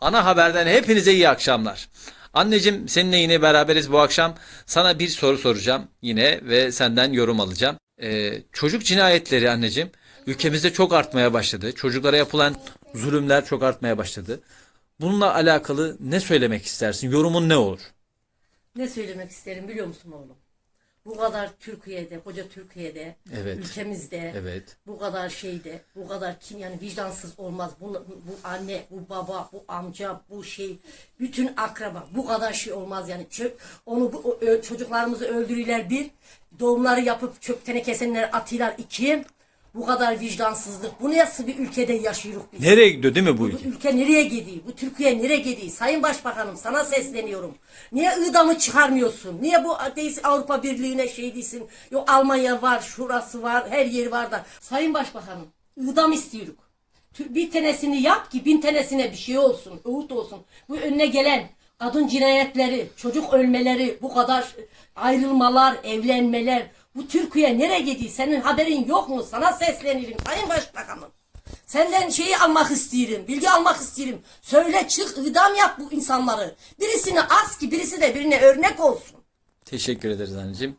Ana haberden hepinize iyi akşamlar. Anneciğim seninle yine beraberiz bu akşam. Sana bir soru soracağım yine ve senden yorum alacağım. Ee, çocuk cinayetleri anneciğim ülkemizde çok artmaya başladı. Çocuklara yapılan zulümler çok artmaya başladı. Bununla alakalı ne söylemek istersin? Yorumun ne olur? Ne söylemek isterim biliyor musun oğlum? Bu kadar Türkiye'de, koca Türkiye'de, Evet. ülkemizde, Evet. bu kadar şeyde, bu kadar kim yani vicdansız olmaz. Bu, bu anne, bu baba, bu amca, bu şey, bütün akraba, bu kadar şey olmaz yani. Çö- onu bu, çocuklarımızı öldürüyorlar bir, doğumları yapıp çöp tenekesenler atıyorlar iki. Bu kadar vicdansızlık. Bu nasıl bir ülkede yaşıyoruz biz? Nereye gidiyor değil mi bu Bu ülke? ülke nereye gidiyor? Bu Türkiye nereye gidiyor? Sayın Başbakanım sana sesleniyorum. Niye İdam'ı çıkarmıyorsun? Niye bu değilsin Avrupa Birliği'ne şey değilsin? Yok Almanya var, şurası var, her yeri var da. Sayın Başbakanım İdam istiyoruz. Bir tanesini yap ki bin tanesine bir şey olsun, öğüt olsun. Bu önüne gelen kadın cinayetleri, çocuk ölmeleri, bu kadar ayrılmalar, evlenmeler. Bu Türkiye nereye gidiyor? Senin haberin yok mu? Sana seslenirim Sayın Başbakanım. Senden şeyi almak istiyorum, bilgi almak istiyorum. Söyle çık, idam yap bu insanları. Birisini as ki birisi de birine örnek olsun. Teşekkür ederiz anneciğim.